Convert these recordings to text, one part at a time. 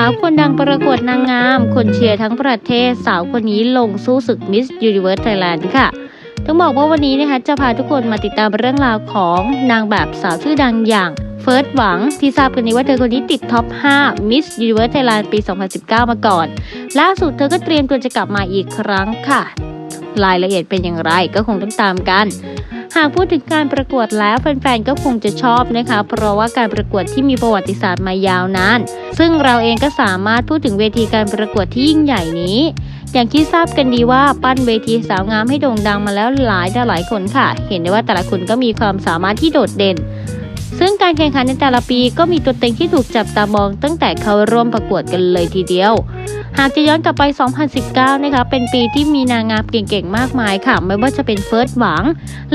าวคนดังประกวดนางงาม คนเชียร์ทั้งประเทศสาวคนนี้ลงสู้ศึกมิสยูนิเวิร์สไทยแลนด์ค่ะต้องบอกว่าวันนี้นะคะจะพาทุกคนมาติดตามเรื่องราวของนางแบบสาวชื่อดังอย่างเฟิร์สหวังที่ทราบกันนี้ว่าเธอคนนี้ติดท็อป 5 Miss Universe Thailand ปี 2019 มาก่อน ล่าสุดเธอก็เตรียมตัวจะกลับมาอีกครั้งค่ะ รายละเอียดเป็นอย่างไรก็คงต้องตามกัน หากพูดถึงการประกวดแล้วแฟนๆก็คงจะชอบนะคะ เพราะว่าการประกวดที่มีประวัติศาสตร์มายาวนาน ซึ่งเราเองก็สามารถพูดถึงเวทีการประกวดที่ยิ่งใหญ่นี้อย่างที่ทราบกันดีว่าปั้นเวทีสาวงามให้โด่งดังมาแล้วหลายต่อหลายคนค่ะ เห็นได้ว่าแต่ละคนก็มีความสามารถที่โดดเด่น ซึ่งการแข่งขันในแต่ละปีก็มีตัวเต็งที่ถูกจับตามองตั้งแต่เข้าร่วมประกวดกันเลยทีเดียว หากจะย้อนกลับไป 2019 นะคะ เป็นปีที่มีนางงามเก่งๆ มากมายค่ะ ไม่ว่าจะเป็นเฟิร์สหวัง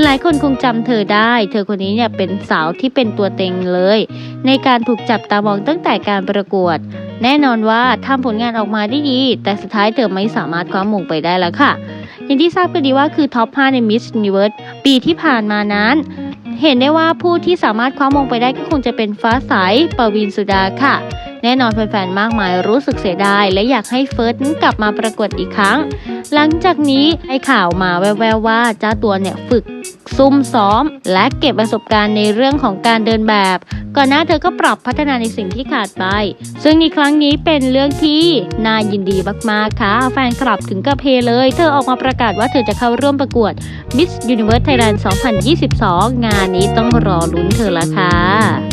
หลายคนคงจำเธอได้ เธอคนนี้เนี่ยเป็นสาวที่เป็นตัวเต็งเลย ในการถูกจับตามองตั้งแต่การประกวด แน่นอนว่าทำผลงานออกมาได้ดี แต่สุดท้ายเธอไม่สามารถคว้ามงไปได้แล้วค่ะ อย่างที่ทราบกันดีว่าคือท็อป 5 ใน Miss Universe ปีที่ผ่านมานั้นเห็นได้ว่าผู้ที่สามารถคว้ามงไปได้ก็คงจะเป็นฟ้าใสปวีนสุดาค่ะ แน่นอนแฟนๆมากมายรู้สึกเสียดาย และอยากให้เฟิร์สนั้นกลับมาประกวดอีกครั้ง หลังจากนี้ให้ข่าวมาแววๆว่าเจ้าตัวเนี่ยฝึกซุ่มซ้อม และเก็บประสบการณ์ในเรื่องของการเดินแบบ ก่อนหน้าเธอก็ปรับพัฒนาในสิ่งที่ขาดไป ซึ่งในครั้งนี้เป็นเรื่องที่น่ายินดีมากๆค่ะ แฟนคลับถึงกับเพเลย เธอออกมาประกาศว่าเธอจะเข้าร่วมประกวด Miss Universe Thailand 2022 งานนี้ต้องรอลุ้นเธอละค่ะ